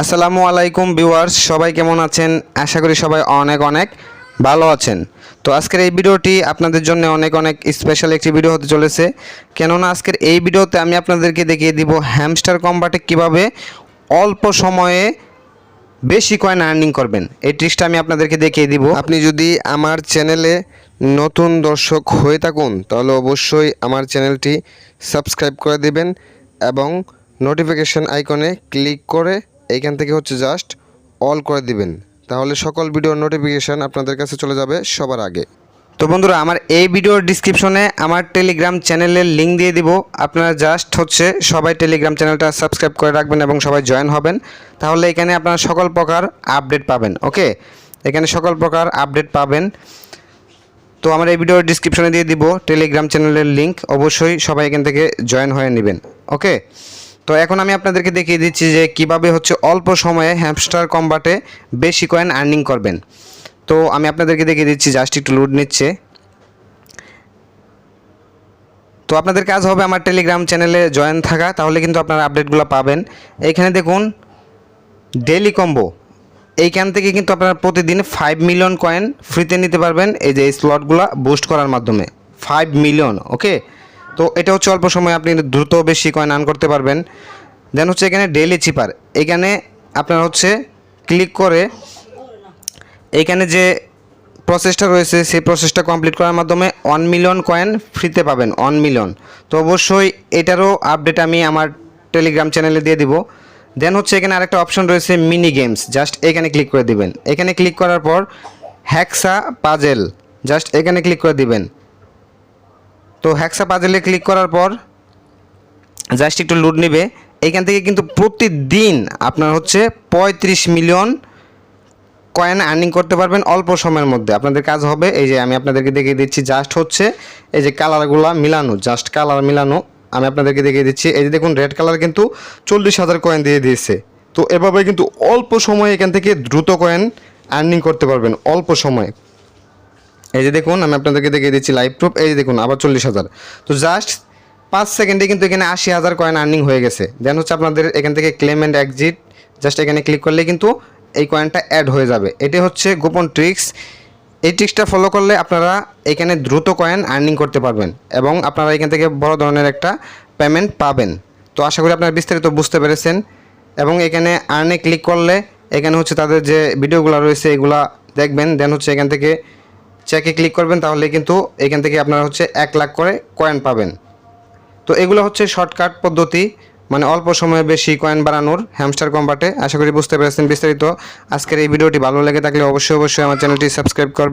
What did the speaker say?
আসসালামু আলাইকুম ভিউয়ার্স, সবাই কেমন আছেন? আশা করি সবাই অনেক অনেক ভালো আছেন। তো আজকের এই ভিডিওটি আপনাদের জন্য অনেক অনেক স্পেশাল একটি ভিডিও হতে চলেছে। কেননা আজকের এই ভিডিওতে আমি আপনাদেরকে দেখিয়ে দিব হ্যামস্টার কম্বাটে কীভাবে অল্প সময়ে বেশি কয়েন আর্নিং করবেন। এই ট্রিক্সটা আমি আপনাদেরকে দেখিয়ে দিব। আপনি যদি আমার চ্যানেলে নতুন দর্শক হয়ে থাকুন, তাহলে অবশ্যই আমার চ্যানেলটি সাবস্ক্রাইব করে দিবেন এবং নোটিফিকেশন আইকনে ক্লিক করে এইখান থেকে হচ্ছে জাস্ট অল করে দিবেন। তাহলে সকল ভিডিওর নোটিফিকেশান আপনাদের কাছে চলে যাবে সবার আগে। তো বন্ধুরা, আমার এই ভিডিওর ডিসক্রিপশনে আমার টেলিগ্রাম চ্যানেলের লিঙ্ক দিয়ে দিব। আপনারা জাস্ট হচ্ছে সবাই টেলিগ্রাম চ্যানেলটা সাবস্ক্রাইব করে রাখবেন এবং সবাই জয়েন হবেন। তাহলে এখানে আপনারা সকল প্রকার আপডেট পাবেন ওকে এখানে সকল প্রকার আপডেট পাবেন। তো আমার এই ভিডিওর ডিসক্রিপশনে দিয়ে দিব টেলিগ্রাম চ্যানেলের লিঙ্ক অবশ্যই সবাই এখান থেকে জয়েন হয়ে নেবেন ওকে তো এখন আমি আপনাদেরকে দেখিয়ে দিচ্ছি যে কীভাবে হচ্ছে অল্প সময়ে হ্যামস্টার কম্বাটে বেশি কয়েন আর্নিং করবেন। তো আমি আপনাদেরকে দেখিয়ে দিচ্ছি জাস্ট একটু লুড নিচ্ছে। তো আপনাদের কাজ হবে আমার টেলিগ্রাম চ্যানেলে জয়েন থাকা, তাহলে কিন্তু আপনারা আপডেটগুলো পাবেন। এইখানে দেখুন ডেলি কম্বো এইখান থেকে কিন্তু আপনারা প্রতিদিন ফাইভ মিলিয়ন কয়েন ফ্রিতে নিতে পারবেন, এই যে এই স্লটগুলো বুস্ট করার মাধ্যমে। ফাইভ মিলিয়ন ওকে তো এটা হচ্ছে অল্প সময় আপনি দ্রুত বেশি কয়েন আর্ন করতে পারবেন। দেন হচ্ছে এখানে ডেলি চিপার এখানে আপনার হচ্ছে ক্লিক করে এইখানে যে প্রসেসটা রয়েছে, সেই প্রসেসটা কমপ্লিট করার মাধ্যমে ওয়ান মিলিয়ন কয়েন ফ্রিতে পাবেন ওয়ান মিলিয়ন তো অবশ্যই এটারও আপডেট আমি আমার টেলিগ্রাম চ্যানেলে দিয়ে দিব। দেন হচ্ছে এখানে আরেকটা অপশন রয়েছে মিনি গেমস জাস্ট এখানে ক্লিক করে দিবেন। এখানে ক্লিক করার পর হ্যাক্সা পাজেল জাস্ট এখানে ক্লিক করে দিবেন। তো হ্যাক্সা পাজেলে ক্লিক করার পর জাস্ট একটু লুট নেবে। এইখান থেকে কিন্তু প্রতিদিন আপনার হচ্ছে পঁয়ত্রিশ মিলিয়ন কয়েন আর্নিং করতে পারবেন অল্প সময়ের মধ্যে। আপনাদের কাজ হবে, এই যে আমি আপনাদেরকে দেখিয়ে দিচ্ছি জাস্ট হচ্ছে, এই যে কালারগুলো মিলানো জাস্ট কালার মিলানো, আমি আপনাদেরকে দেখিয়ে দিচ্ছি। এই যে দেখুন রেড কালার কিন্তু চল্লিশ হাজার কয়েন দিয়ে দিয়েছে। তো এভাবে কিন্তু অল্প সময়ে এখান থেকে দ্রুত কয়েন আর্নিং করতে পারবেন, অল্প সময়ে। এই যে দেখুন, আমি আপনাদেরকে দেখিয়ে দিচ্ছি লাইভ প্রুফ এই যে দেখুন, আবার চল্লিশ হাজার। তো জাস্ট পাঁচ সেকেন্ডে কিন্তু এখানে আশি হাজার কয়েন আর্নিং হয়ে গেছে। দেন হচ্ছে আপনাদের এখান থেকে ক্লেম অ্যান্ড এক্সিট জাস্ট এখানে ক্লিক করলে কিন্তু এই কয়েনটা অ্যাড হয়ে যাবে। এটি হচ্ছে গোপন ট্রিক্স এই ট্রিক্সটা ফলো করলে আপনারা এখানে দ্রুত কয়েন আর্নিং করতে পারবেন এবং আপনারা এখান থেকে বড় ধরনের একটা পেমেন্ট পাবেন। তো আশা করি আপনারা বিস্তারিত বুঝতে পেরেছেন। এবং এখানে আর্নে ক্লিক করলে এখানে হচ্ছে তাদের যে ভিডিওগুলো রয়েছে, এগুলা দেখবেন। দেন হচ্ছে এখান থেকে চেকে ক্লিক করবেন, তাহলে কিন্তু এখান থেকে আপনারা হচ্ছে এক লাখ করে কয়েন পাবেন। তো এগুলো হচ্ছে শর্টকাট পদ্ধতি মানে অল্প সময়ে বেশি কয়েন বাড়ানোর হ্যামস্টার কম্বাটে আশা করি বুঝতে পেরেছেন বিস্তারিত। আজকের এই ভিডিওটি ভালো লেগে থাকলে অবশ্যই অবশ্যই আমার চ্যানেলটি সাবস্ক্রাইব করবেন।